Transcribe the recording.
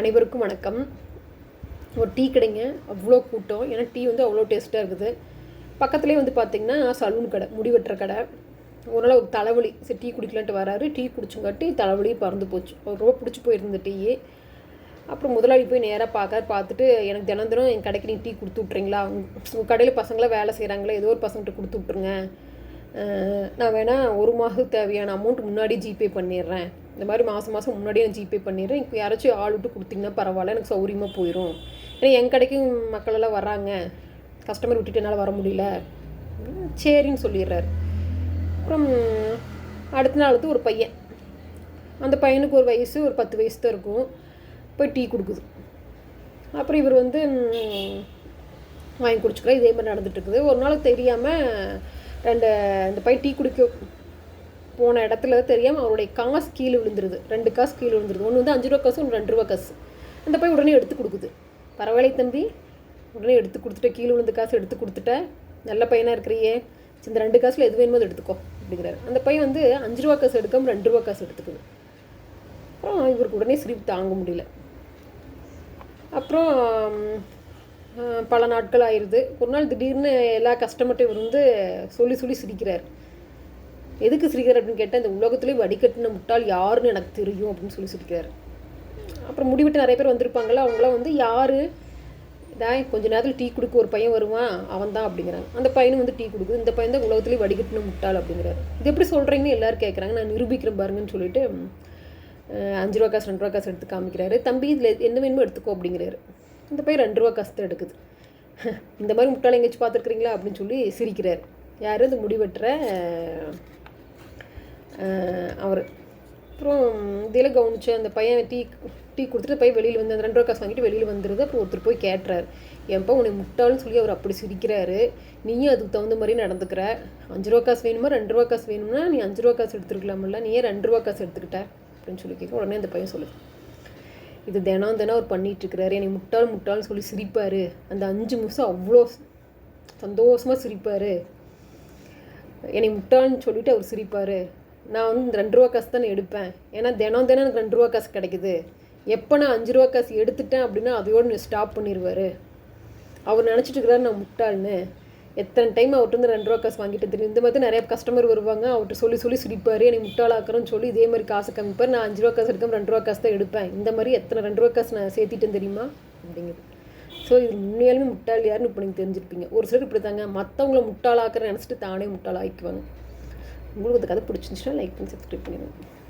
அனைவருக்கும் வணக்கம். ஒரு டீ கடைங்க. அவ்வளோ கூட்டம். ஏன்னா டீ வந்து அவ்வளோ டேஸ்ட்டாக இருக்குது. பக்கத்துலேயே வந்து பார்த்திங்கன்னா சலூன் கடை முடி வெட்டுற கடை. ஒரு நாள் ஒரு தலைவலி. சரி டீ குடிக்கலான்ட்டு வராரு. டீ குடிச்சுங்காட்டி தலைவலி பறந்து போச்சு. அவர் ரொம்ப பிடிச்சி போயிருந்த டீயே. அப்புறம் முதலாளி போய் நேராக பார்க்க பார்த்துட்டு எனக்கு தினம் தினம் என் கடைக்கு நீங்கள் டீ கொடுத்து விட்றீங்களா உங்கள் கடையில் பசங்களாம் வேலை செய்கிறாங்களே ஏதோ ஒரு பசங்கள்கிட்ட கொடுத்து விட்ருங்க நான் வேணால் ஒரு மாதத்துக்கு தேவையான அமௌண்ட் முன்னாடி ஜிபே பண்ணிடுறேன். இந்த மாதிரி மாதம் மாதம் முன்னாடியே நான் ஜிபே பண்ணிடுறேன். இப்போ யாராச்சும் ஆள் விட்டு கொடுத்தீங்கன்னா பரவாயில்ல எனக்கு சௌரியமாக போயிடும் ஏன்னா என் கடைக்கும் மக்களெல்லாம் வராங்க கஸ்டமர் விட்டுட்டு என்னால் வர முடியல. சரின்னு சொல்லிடுறாரு. அப்புறம் அடுத்த நாள் வந்து ஒரு பையன். அந்த பையனுக்கு ஒரு வயசு ஒரு பத்து வயசு தான் இருக்கும். போய் டீ கொடுக்குது. அப்புறம் இவர் வந்து வாங்கி குடிச்சுக்கிறேன் இதே மாதிரி நடந்துட்டு இருக்குது. ஒரு நாள் தெரியாமல் ரெண்டு இந்த பையன் டீ குடிக்க போன இடத்துல தெரியாமல் அவருடைய காசு கீழே விழுந்துருது. ரெண்டு காசு கீழே விழுந்துருது. ஒன்று வந்து அஞ்சு ரூபா காசு ஒன்று ரெண்டு ரூபா காசு. அந்த போய் உடனே எடுத்து கொடுக்குது. பரவாயில்லை தம்பி. உடனே எடுத்து கொடுத்துட்ட கீழே விழுந்த காசு எடுத்து கொடுத்துட்ட. நல்ல பையனாக இருக்கிறியே. இந்த ரெண்டு காசில் எது வேணுமோ அது எடுத்துக்கோ அப்படிங்கிறாரு. அந்த பையன் வந்து அஞ்சு ரூபா காசு எடுக்காமல் ரெண்டு ரூபா காசு எடுத்துக்குது. அப்புறம் இவருக்கு உடனே சிரிப்பு தாங்க முடியல. அப்புறம் பல நாட்கள் ஆயிடுது ஒரு நாள் திடீர்னு எல்லா கஸ்டமர்கிட்ட இவர் வந்து சொல்லி சொல்லி சிரிக்கிறார். எதுக்கு சிரிக்கிறார் அப்படின்னு கேட்டால் இந்த உலகத்துலேயே வடிகட்டின முட்டாள் யாருன்னு எனக்கு தெரியும் அப்படின்னு சொல்லி சிரிக்கிறார் அப்புறம் முடிவிட்டு நிறைய பேர் வந்திருப்பாங்களா அவங்களாம் வந்து யார்? இதான் கொஞ்ச நேரத்தில் டீ கொடுக்க ஒரு பையன் வருவான் அவன் தான் அப்படிங்கிறாங்க. அந்த பையனும் வந்து டீ கொடுக்குது. இந்த பையன் தான் உலகத்துலேயே வடிகட்டின முட்டாள் அப்படிங்கிறாரு. இது எப்படி சொல்கிறீங்கன்னு எல்லோரும் கேட்குறாங்க நான் நிரூபிக்கிறேன் பாருங்கன்னு சொல்லிட்டு அஞ்சு ரூபா காசு ரெண்டு ரூபா காசு எடுத்து காமிக்கிறாரு. தம்பி இதில் என்ன வேணுமோ எடுத்துக்கோ அப்படிங்கிறாரு. இந்த பையன் ரெண்டு ரூபா காசு தான் எடுக்குது. இந்த மாதிரி முட்டாள் எங்கேயாச்சும் பார்த்துருக்குறீங்களா அப்படின்னு சொல்லி சிரிக்கிறார். யாரும் இந்த முடிவெட்டுற அவர். அப்புறம் இதில் கவனிச்சு அந்த பையன் டீ டீ கொடுத்துட்டு போய் வெளியில் வந்து அந்த ரெண்டு ரூபா காசு வாங்கிட்டு வெளியில் வந்துடுது அப்புறம் ஒருத்தர் போய் கேட்டுறாரு. ஏன்ப்பா உன்னை முட்டாள்னு சொல்லி அவர் அப்படி சிரிக்கிறாரு. நீயும் அதுக்கு தகுந்த மாதிரி நடந்துக்கிற. அஞ்சு ரூபா காசு வேணுமா? ரெண்டு ரூபா காசு வேணும்னா நீ அஞ்சு ரூபா காசு எடுத்துருக்கலாமில்ல நீ ஏன் ரெண்டு ரூபா காசு எடுத்துக்கிட்ட? அப்படின்னு சொல்லி கேட்க உடனே அந்த பையன் சொல்லுது. இது தினம் தினம் அவர் பண்ணிகிட்ருக்கிறாரு என்னை முட்டாள் முட்டாள்னு சொல்லி சிரிப்பார். அந்த அஞ்சு நிமிஷம் அவ்வளோ சந்தோஷமாக சிரிப்பார். என்னை முட்டாள்னு சொல்லிவிட்டு அவர் சிரிப்பார். நான் வந்து இந்த ரெண்டு ரூபா காசு தானே எடுப்பேன். ஏன்னா தினம் தினம் எனக்கு ரெண்டு ரூபா காசு கிடைக்குது. எப்போ நான் அஞ்சு ரூபா காசு எடுத்துட்டேன் அப்படின்னா அதையோடு ஸ்டாப் பண்ணிடுவார் அவர் நினச்சிட்டு இருக்கிறாரு நான் முட்டாள்னு. எத்தனை டைம் அவர்கிட்ட இருந்து ரெண்டு ரூபா காசு வாங்கிட்டு தெரியும். இந்த மாதிரி நிறைய கஸ்டமர் வருவாங்க அவர்கிட்ட சொல்லி சொல்லி சிரிப்பார். என்னை முட்டாளாக்குறோன்னு சொல்லி இதே மாதிரி காசு கம்மிப்பார் நான் அஞ்சு ரூபா காசு எடுக்காம ரெண்டு ரூபா காசு தான் எடுப்பேன். இந்த மாதிரி எத்தனை ரெண்டு ரூபா காசு நான் சேர்த்திட்டேன் தெரியுமா? அப்படிங்கிறது. ஸோ இது உண்மையாலுமே முட்டாள் யாருன்னு இப்போ நீங்கள் தெரிஞ்சிருப்பீங்க. ஒரு சிலர் இப்படி தாங்க மற்றவங்கள முட்டாளாக்குற நினச்சிட்டு தானே முட்டாளாக்கிக்குவாங்க உங்களுக்கு இந்த கதை பிடிச்சிருந்துச்சுன்னா லைக் பண்ணி சப்ஸ்கிரைப் பண்ணிடுங்க